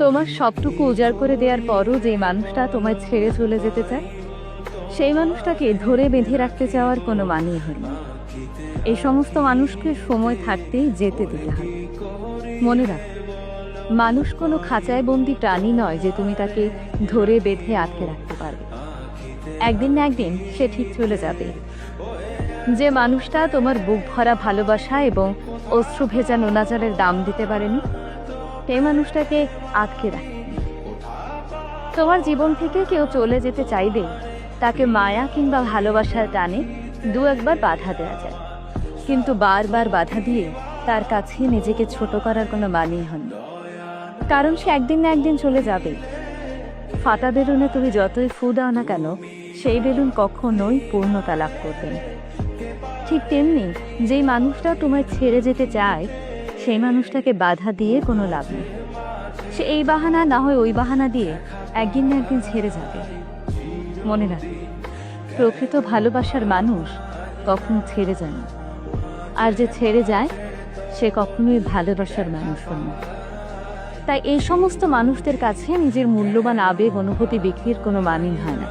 তোমার সবটুকু উজাড় করে দেওয়ার পরও যে মানুষটা তোমায় ছেড়ে চলে যেতে চায়, সেই মানুষটাকে ধরে বেঁধে রাখতে চাওয়ার কোনো মানেই না। এই সমস্ত মানুষকে সময় থাকতেই যেতে দিতে হয়। মনে রাখ, মানুষ কোনো খাঁচায় বন্দি প্রাণী নয় যে তুমি তাকে ধরে বেঁধে আটকে রাখতে পারবে। একদিন না একদিন সে ঠিক চলে যাবে। যে মানুষটা তোমার বুক ভরা ভালোবাসা এবং অশ্রু ভেজা নোনাজলের দাম দিতে পারেনি সেই মানুষটাকে আটকে রাখে। তোমার জীবন থেকে কেউ চলে যেতে চাইবে? তাকে মায়া কিংবা ভালোবাসার টানে দু একবার বাধা দেওয়া যায়। কিন্তু বারবার বাধা দিয়ে তার কাছে নিজেকে ছোট করার কোনো মানেই হন কারণ সে একদিন না একদিন চলে যাবে। ফাটা বেলুনে তুমি যতই ফু দাও না কেন, সেই বেলুন কখনোই পূর্ণতা লাভ করবে ঠিক তেমনি যেই মানুষটা তোমায় ছেড়ে যেতে চায় সেই মানুষটাকে বাধা দিয়ে কোনো লাভ নেই। সে এই বাহানা না হয় ওই বাহানা দিয়ে একদিন না একদিন ছেড়ে যাবে। মনে রাখবে, প্রকৃত ভালোবাসার মানুষ কখনো ছেড়ে যায় না। আর যে ছেড়ে যায়, সে কখনোই ভালোবাসার মানুষ না। তাই এই সমস্ত মানুষদের কাছে নিজের মূল্যবান আবেগ, অনুভূতি, বিক্রির কোনো মানেই হয় না।